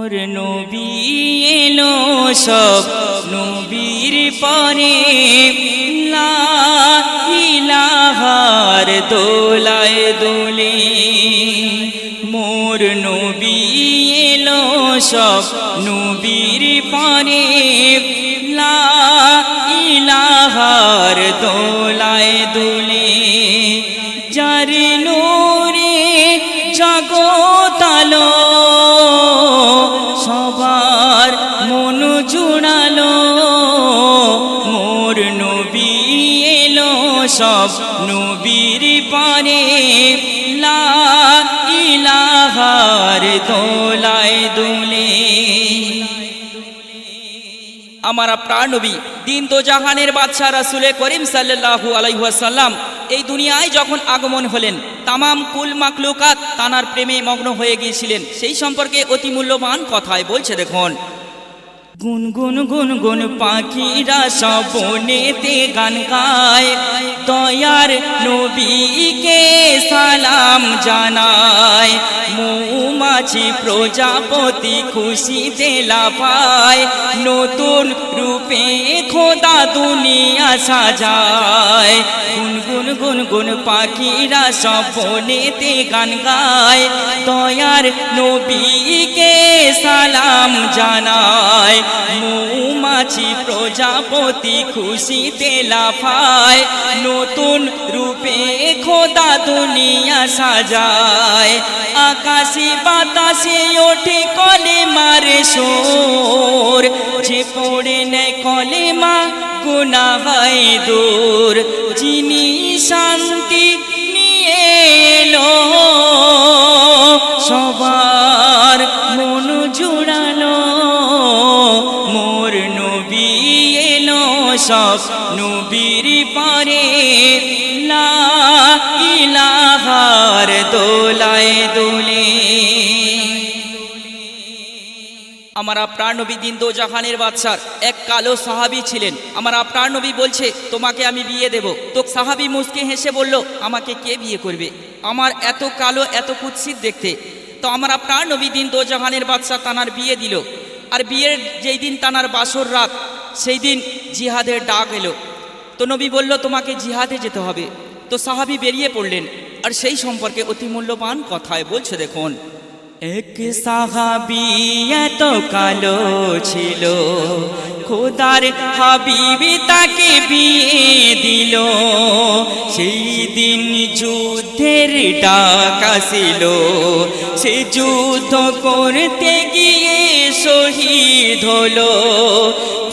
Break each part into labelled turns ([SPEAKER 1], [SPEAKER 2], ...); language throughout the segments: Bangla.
[SPEAKER 1] মোর নবী এলো সব নবীর পরে। লা ইলাহার দোলায় দোলে। মোর নবী এলো সব নবীর পরে। লা ইলাহার দোলায় দোলে। সব নবীর পরে লা ইলাহার দোলায় দুলে। আমার প্রাণ দিন তো জাহানের বাদশাহ রাসুলে করিম সাল্লাল্লাহু আলাইহাসাল্লাম এই দুনিয়ায় যখন আগমন হলেন, তামাম কুল মাকলুকাত তানার প্রেমে মগ্ন হয়ে গিয়েছিলেন। সেই সম্পর্কে অতি মূল্যবান কথায় বলছে, দেখুন গুন গুন গুন গুন পাখিরা সব গান গায়। দয়ার নবীকে সালাম জানায়। মৌমাছি প্রজাপতি খুশিতে লাফায়। নতুন রূপে খোদা দুনিয়া সাজায়। গুন গুন পাখিরা সব গান গায়। দয়ার নবীকে সালাম জানায়। মৌমাছি প্রজাপতি খুশিতে লাফায়। নতুন রূপে খোদা দুনিয়া সাজায়। আকাশে বাতাসে ওঠে কলে মারে সোর। যে পড়ে নেয় কলে মা গুনা হয় দূর। যিনি শান্তি নিয়ে এলো, সবার মন জুড়ালো। মোর নবী এলো, সব নবীর পরে দোলায় দোলে। আমার আপনার নবী দিন জাহানের বাদশার। এক কালো সাহাবি ছিলেন। আমার আপনার বলছে, তোমাকে আমি বিয়ে দেব। তো সাহাবি মুসকে হেসে বলল, আমাকে কে বিয়ে করবে? আমার এত কালো, এত কুৎসিত দেখতে। তো আমার আপনার নবী দিন দো জাহানের বাদশাহ তানার বিয়ে দিল। আর বিয়ের যেই দিন তানার বাসর রাত, সেই দিন জিহাদের ডাক এলো। তো নবী বলল, তোমাকে জিহাদে যেতে হবে। তো সাহাবি বেরিয়ে পড়লেন। আর সেই সম্পর্কে অতি মূল্যবান কথায় বলছে, দেখুন। এক সাহাবি এত কালো ছিল, খোদার হাবিবি তাকে বিয়ে দিল। সেই দিন যুদ্ধের ডাক আসিল, সে যুদ্ধ করতে গিয়ে শহীদ হলো।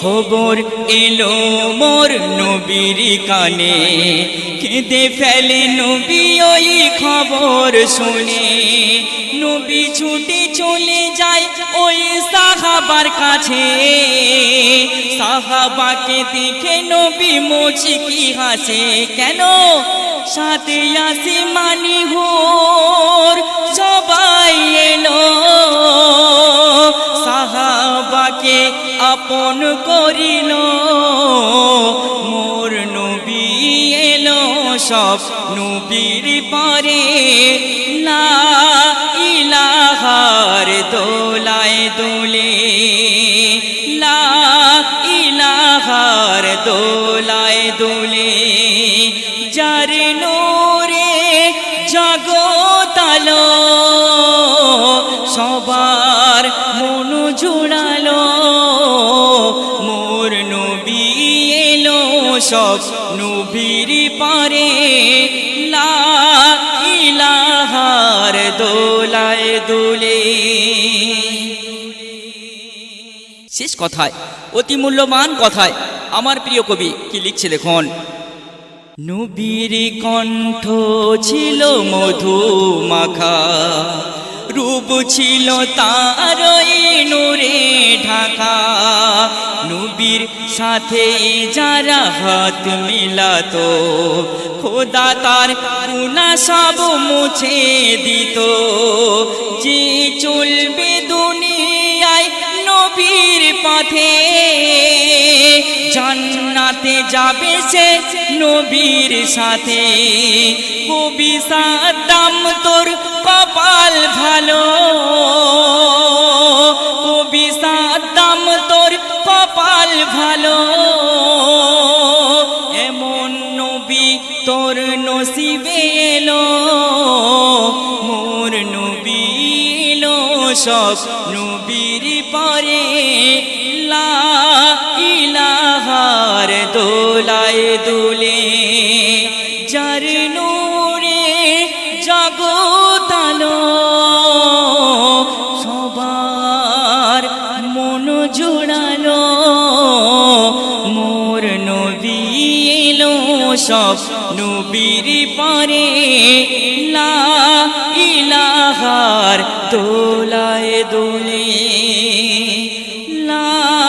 [SPEAKER 1] খবর এলো মোর নবীর কানে। কেঁদে ফেলে নবী ওই খবর শুনে। নবী ছুটে চলে যায় ওই সাহাবার কাছে। সাহাবাকে দেখে নবী মুচকি হাসে, কেন? সাথে আসে মানি হোর, সবাই এলো আপন করিল। মোর নবী এলো, সব নবীর পরে। লা ইলাহার দোলায় দোলে। লা দোলায় দোলে। যার নোরে জগতালো সবার সব নবীর পরে, লা ইলাহার দোলায় দোলে। শেষ কথায়, অতি মূল্যবান কথায়, আমার প্রিয় কবি কি লিখছে দেখুন? নবীর কণ্ঠ ছিল মধু মাখা রূপ ছিল তার নূরে ঢাকা। নবীর সাথে যারা হাত মিলাতো, খোদা তার গুণা সব মুছে দিত। যে চলবে দুনিয়ায় নবীর পথে, জান্নাতে যাবে সে নবীর সাথে। কবি সাদ্দাম, তোর কপাল ভালো। কপাল ভালো। এমন নবী তোর নসিবে এলো, মোর নবী সব নবীর পরে। লা ইলাহার দোলায় দুলে। এলো সব নবীর পরে। লা ইলাহার দোলায় দোলে। লা